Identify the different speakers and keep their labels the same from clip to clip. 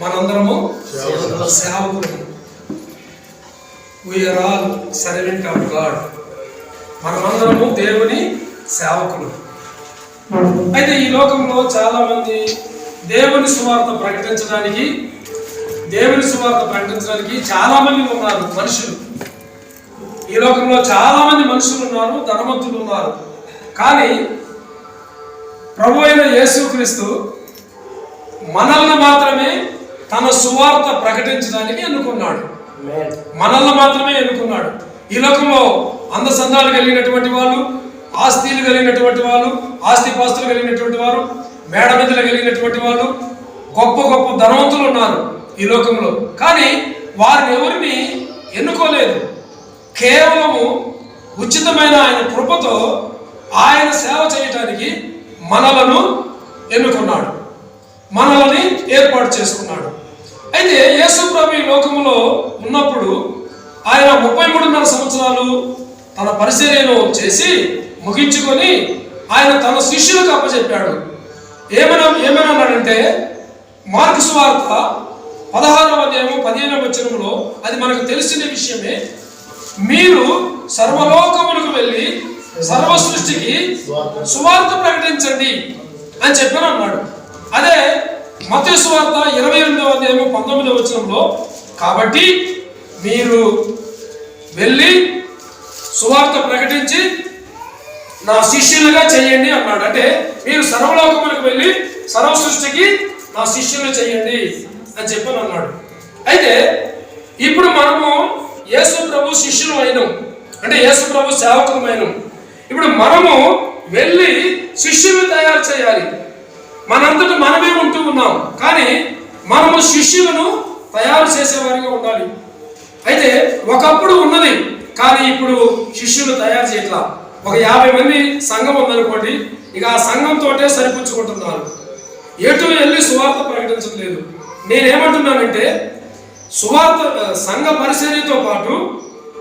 Speaker 1: మనందరము సేవకులు. We are all servant of God మనమందరము దేవుని సేవకులు. అయితే ఈ లోకంలో చాలా మంది దేవుని సువార్త ప్రకటించడానికి దేవుని సువార్త ప్రకటించడానికి చాలా మంది ఉన్నారు మనుషులు. ఈ లోకంలో చాలా మంది మనుషులు ఉన్నారు ధనవంతులు ఉన్నారు. కానీ ప్రభు అయిన యేసుక్రీస్తు మనల్ని మాత్రమే తన సువార్త ప్రకటించడానికి ఎన్నుకున్నాడు. మనల్ని మాత్రమే ఎన్నుకున్నాడు. ఈ లోకంలో అందసందాలు కలిగినటువంటి వాళ్ళు ఆస్తిలు కలిగినటువంటి వాళ్ళు ఆస్తి పాస్తులు కలిగినటువంటి వారు మేడ మీదలు కలిగినటువంటి వాళ్ళు గొప్ప గొప్ప ధనవంతులు ఉన్నారు ఈ లోకంలో. కానీ వారిని ఎవరిని ఎన్నుకోలేదు. కేవలము ఉచితమైన ఆయన కృపతో ఆయన సేవ చేయటానికి మనలను ఎన్నుకున్నాడు. మనల్ని ఏర్పాటు చేసుకున్నాడు. అయితే యేసు ప్రభు ఈ లోకములో ఉన్నప్పుడు ఆయన ముప్పై మూడున్నర సంవత్సరాలు తన పరిచర్యను చేసి ముగించుకొని ఆయన తన శిష్యులకు అప్పచెప్పాడు. ఏమైనా ఏమైనా మార్క్స్ వార్త పదహారవ అధ్యాయము పదిహేనవ వచనంలో అది మనకు తెలిసిన విషయమే. మీరు సర్వలోకములకు వెళ్ళి సర్వ సృష్టికి సువార్త ప్రకటించండి అని చెప్పాను అన్నాడు అదే మత సువార్త ఇరవై ఎనిమిదవ అధ్యాయము పంతొమ్మిదవ వచనంలో కాబట్టి మీరు వెళ్ళి సువార్త ప్రకటించి నా శిష్యులుగా చేయండి అన్నాడు. అంటే మీరు సర్వలోకములకు వెళ్ళి సర్వ సృష్టికి నా శిష్యులు చేయండి అని చెప్పని అన్నాడు. అయితే ఇప్పుడు మనము యేసు ప్రభు శిష్యులు అయినాం. అంటే యేసు ప్రభు సేవకులమైనం. ఇప్పుడు మనము వెళ్ళి శిష్యులు తయారు చేయాలి. మనంతట మనమే ఉంటూ ఉన్నాం. కానీ మనము శిష్యులను తయారు చేసేవారిగా ఉండాలి. అయితే ఒకప్పుడు ఉన్నది కానీ ఇప్పుడు శిష్యులు తయారు చేయట్లా. ఒక యాభై మంది సంఘం ఉందనుకోండి ఇక ఆ సంఘంతోటే సరిపుచ్చుకుంటున్నారు. ఎటు వెళ్ళి సువార్త ప్రకటించట్లేదు నేనేమంటున్నానంటే సువార్త సంఘ పరిచర్యతో పాటు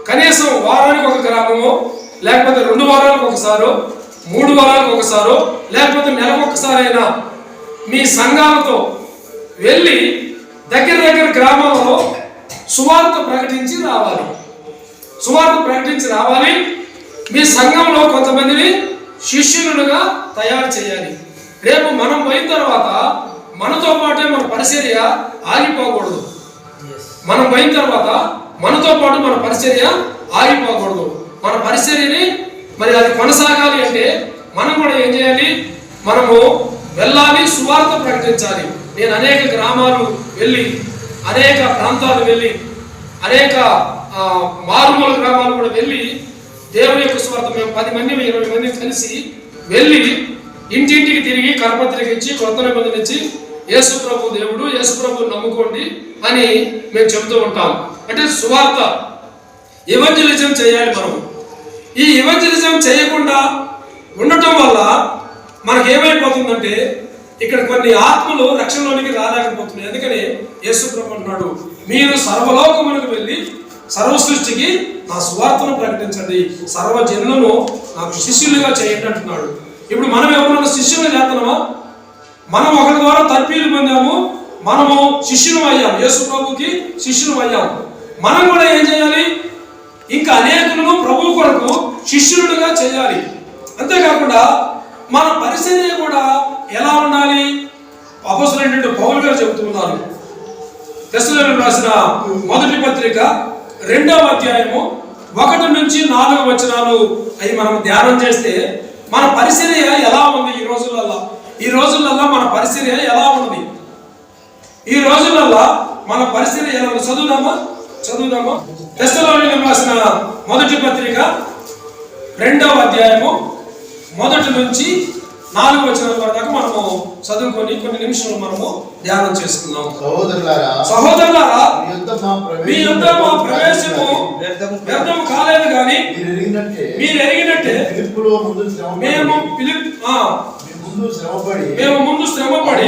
Speaker 1: కనీసం వారానికి ఒక గ్రామమో లేకపోతే రెండు వారాలకు ఒకసారో మూడు వారాలకు ఒకసారో లేకపోతే నెలకు మీ సంఘాలతో వెళ్ళి దగ్గర దగ్గర గ్రామాలలో సువార్త ప్రకటించి రావాలి. సువార్త ప్రకటించి రావాలి. మీ సంఘంలో కొంతమందిని శిష్యులుగా తయారు చేయాలి. రేపు మనం పోయిన తర్వాత మనతో పాటే మన పరిచర్య ఆగిపోకూడదు. మనం పోయిన తర్వాత మనతో పాటు మన పరిచర్య ఆగిపోకూడదు. మన పరిచర్యని మరి అది కొనసాగాలి అంటే మనం కూడా ఏం చేయాలి? మనము వెళ్ళాలి సువార్త ప్రకటించాలి. నేను అనేక గ్రామాలు వెళ్ళి అనేక ప్రాంతాలు వెళ్ళి అనేక మారుమూల గ్రామాలు కూడా వెళ్ళి దేవుని యొక్క స్వార్థ మేము పది మంది ఇరవై మంది కలిసి వెళ్ళి ఇంటింటికి తిరిగి కరపత్రిక ఇచ్చి కొత్త నిబంధన ఇచ్చి యేసు ప్రభు దేవుడు యేసు ప్రభు నమ్ముకోండి అని మేము చెబుతూ ఉంటాం. అంటే సువార్త ఇవంజలిజం చేయాలి మనం. ఈ ఇవంజలిజం చేయకుండా ఉండటం వల్ల మనకు ఏమైపోతుందంటే ఇక్కడ కొన్ని ఆత్మలు రక్షణలోనికి రాలేకపోతున్నాయి. అందుకని యేసుప్రభు అంటున్నాడు మీరు సర్వలోకములకు వెళ్ళి సర్వ సృష్టికి నా సువార్తను ప్రకటించండి. సర్వ జనులను నాకు శిష్యులుగా చేయండి అంటున్నాడు. ఇప్పుడు మనం ఎవరైనా శిష్యులు చేస్తున్నామా? మనం ఒకరి ద్వారా తర్పీలు పొందాము మనము శిష్యులు అయ్యాం యేసు ప్రభుకి శిష్యులం అయ్యాం మనం కూడా ఏం చేయాలి? ఇంకా అనేకులను ప్రభు కొరకు శిష్యులుగా చేయాలి. అంతేకాకుండా మన పరిచర్య కూడా ఎలా ఉండాలి? అపోసరైనటువంటి పౌలు గారు చెబుతున్నారు. తెస్సలోనికి రాసిన మొదటి పత్రిక రెండవ అధ్యాయము ఒకటి నుంచి నాలుగు వచనాలు అవి మనం ధ్యానం చేస్తే మన పరిచర్య ఎలా ఉంది ఈ రోజులలో ఈ రోజులలో మన పరిచర్య ఎలా ఉంది? ఈ రోజులలో మన పరిస్థితి ఎలా ఉంది? చదువుదామా? చదువుదామా? తెస్సలోనికి రాసిన మొదటి పత్రిక రెండవ అధ్యాయము మొదటి నుంచి నాలుగు వచనాల వరకు మనము చదువుకొని కొన్ని నిమిషాలు మనము ధ్యానం చేసుకుందాం.
Speaker 2: సహోదరులారా
Speaker 1: సహోదరులారా
Speaker 2: మీ యొద్ద మా
Speaker 1: ప్రవేశము వ్యర్థము కాలేదు కానీ
Speaker 2: మీరు ఎరిగినట్టే.
Speaker 1: మేము పిలిప్ ఆ,
Speaker 2: ముందు శ్రమపడి.
Speaker 1: మేము ముందు శ్రమపడి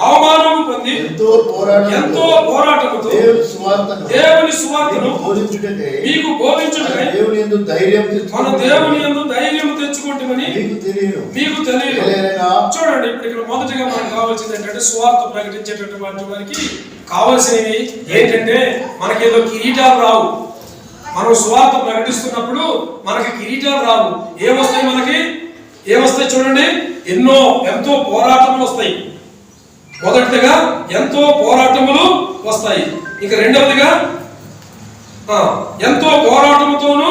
Speaker 2: అవమానం పొంది
Speaker 1: అవమానము పొంది
Speaker 2: ఎంతో పోరాటం
Speaker 1: ఎంతో పోరాటముతో
Speaker 2: దేవుని సువార్తను
Speaker 1: దేవుని సువార్తను
Speaker 2: బోధించుటకై
Speaker 1: మీకు
Speaker 2: మన
Speaker 1: బోధించుటకై
Speaker 2: దేవుని యందు ధైర్యం
Speaker 1: మన
Speaker 2: తెచ్చుకొని
Speaker 1: దేవుని యందు ధైర్యం తెచ్చుకుంటామని
Speaker 2: మీకు తెలియను.
Speaker 1: మీకు తెలియదు
Speaker 2: ఏలైనా
Speaker 1: చూడండి ఇప్పుడు ఇక్కడ మొదటిగా మనకు కావాల్సింది ఏంటంటే సువార్త ప్రకటించేటటువంటి వారికి కావాల్సినవి ఏంటంటే మనకేదో కిరీటాలు రావు. మనం సువార్త ప్రకటిస్తున్నప్పుడు మనకి కిరీటాలు రావు. ఏమొస్తాయి మనకి? ఏమొస్తాయి చూడండి? ఎన్నో ఎంతో పోరాటములు వస్తాయి. మొదటిగా ఎంతో పోరాటములు వస్తాయి. ఇక రెండవదిగా ఆ, ఎంతో పోరాటముతోను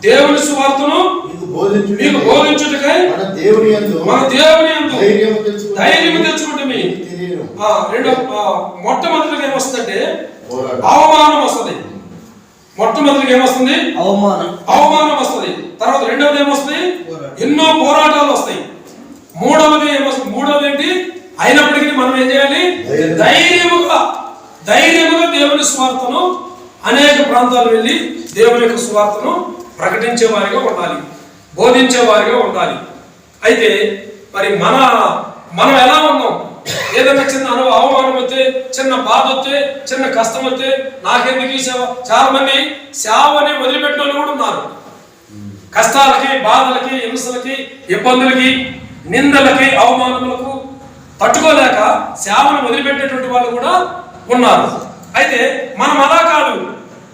Speaker 1: దేవుని సువార్తను
Speaker 2: మీకు బోధించు
Speaker 1: మీకు బోధించుటకై
Speaker 2: మన దేవుని యందు
Speaker 1: ధైర్యం తెచ్చుకుంటే రెండో మొట్టమొదటిగా ఏమొస్తుందంటే అవమానం వస్తుంది. మొట్టమొదటిగా ఏమొస్తుంది?
Speaker 3: అవమానం.
Speaker 1: అవమానం వస్తుంది. తర్వాత రెండవది ఏమొస్తుంది? ఎన్నో పోరాటాలు వస్తాయి. మూడవది ఏమొస్తుంది? మూడవది ఏంటి? అయినప్పటికీ మనం ఏం చేయాలి?
Speaker 2: ధైర్యం.
Speaker 1: ధైర్యముగా ధైర్యముగా దేవుని స్వార్థను అనేక ప్రాంతాలు వెళ్ళి దేవుని యొక్క స్వార్థను ప్రకటించే వారిగా ఉండాలి. బోధించే వారిగా ఉండాలి. అయితే మరి మన మనం ఎలా ఉన్నాం? ఏదైనా చిన్న అను అవమానం వస్తే చిన్న బాధ వస్తే చిన్న కష్టం వస్తే నాకెందుకు ఈ సేవ? చాలా మంది సేవని వదిలిపెట్టిన కూడా ఉన్నారు. కష్టాలకి బాధలకి హింసలకి ఇబ్బందులకి నిందలకి అవమానములకు తట్టుకోలేక సేవను వదిలిపెట్టేటువంటి వాళ్ళు కూడా ఉన్నారు. అయితే మనం అలా కాదు.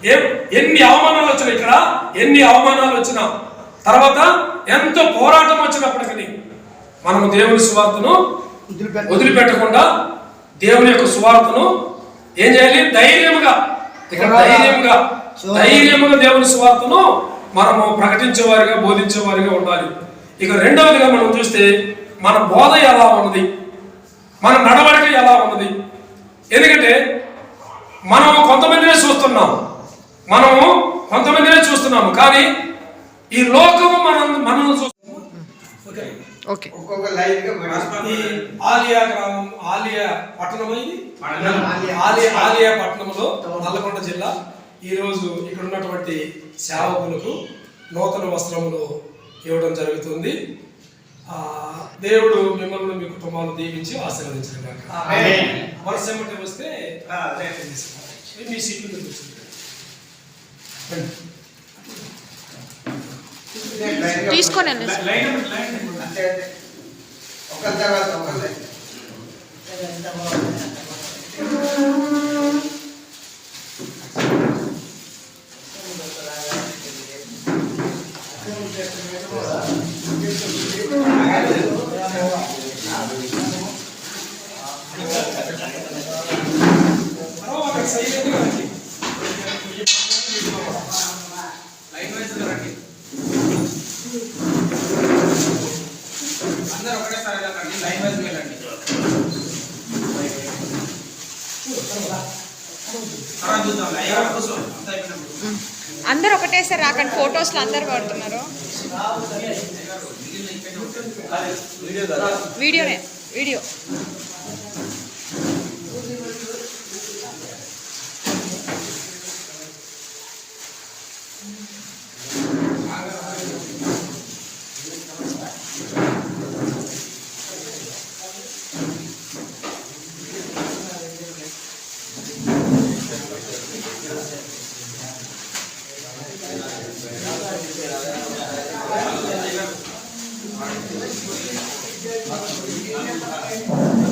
Speaker 1: ఏ ఎన్ని అవమానాలు వచ్చినా ఇక్కడ ఎన్ని అవమానాలు వచ్చినా తర్వాత ఎంత పోరాటం వచ్చినప్పటికీ మనము దేవుని సువార్తను వదిలిపెట్టకుండా దేవుని యొక్క సువార్తను ఏం చేయాలి? ధైర్యముగా ఇక్కడ ధైర్యముగా ధైర్యముగా దేవుని సువార్తను మనము ప్రకటించే వారిగా బోధించే వారిగా ఉండాలి. ఇక రెండవదిగా మనం చూస్తే మన బోధ ఎలా ఉన్నది? మన నడవడిక ఎలా ఉన్నది? ఎందుకంటే మనము కొంతమందినే చూస్తున్నాం. మనము కొంతమందినే చూస్తున్నాము. కానీ ఈ లోకము మనం మనల్ని చూస్తున్నాము ఓకే.
Speaker 3: ఓకే.
Speaker 4: ఒక్కొక్క లైన్
Speaker 1: ఆలియా గ్రామం ఆలియా పట్టణం ఇది. ఆలియా ఆలియా పట్టణంలో నల్లగొండ జిల్లా. ఈ రోజు ఇక్కడ ఉన్నటువంటి సేవకులకు నూతన వస్త్రములు ఇవ్వడం జరుగుతుంది. దేవుడు మిమ్మల్ని మీ కుటుంబాలను దీవించి ఎమ్మటే వస్తే. మీ సీట్లు.
Speaker 5: తీసుకొని
Speaker 4: ఒకరి తర్వాత లైన్. అందరూ ఒకటేసారి వెళ్ళకండి లైన్ వైజ్ వెళ్ళండి
Speaker 5: అందరు ఒకటేసారి రాకండి ఫోటోస్లో అందరు పడుతున్నారు వీడియోనే వీడియో Gracias. Thank you.